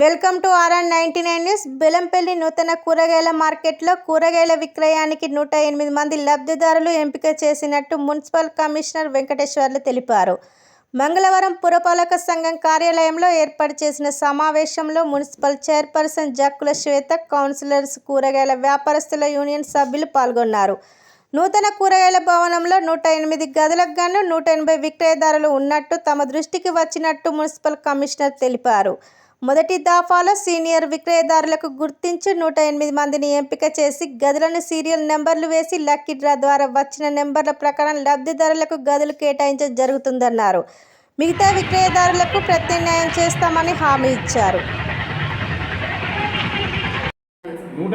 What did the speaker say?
Welcome to RN ninety nine news. Bellampalli నూతన కూరగాయల మార్కెట్లో కూరగాయల విక్రయానికి నూట ఎనిమిది మంది లబ్ధిదారులు ఎంపిక చేసినట్టు మున్సిపల్ కమిషనర్ వెంకటేశ్వర్లు తెలిపారు. మంగళవారం పురపాలక సంఘం కార్యాలయంలో ఏర్పాటు చేసిన సమావేశంలో municipal chairperson Jakkula Swetha councillors కూరగాయల వ్యాపారస్తుల యూనియన్ సభ్యులు పాల్గొన్నారు. నూతన కూరగాయల భవనంలో నూట ఎనిమిది గదులకు గాను నూట ఎనభై విక్రయదారులు ఉన్నట్టు తమ దృష్టికి వచ్చినట్టు మున్సిపల్ కమిషనర్ తెలిపారు. మొదటి దఫాలో సీనియర్ విక్రయదారులకు గుర్తించి నూట ఎనిమిది మందిని ఎంపిక చేసి గదులను సీరియల్ నెంబర్లు వేసి లక్కీ డ్రా ద్వారా వచ్చిన నెంబర్ల ప్రకారం లబ్ధిదారులకు గదులు కేటాయించడం జరుగుతుందన్నారు. మిగతా విక్రయదారులకు ప్రత్యామ్నాయం చేస్తామని హామీ ఇచ్చారు. నూట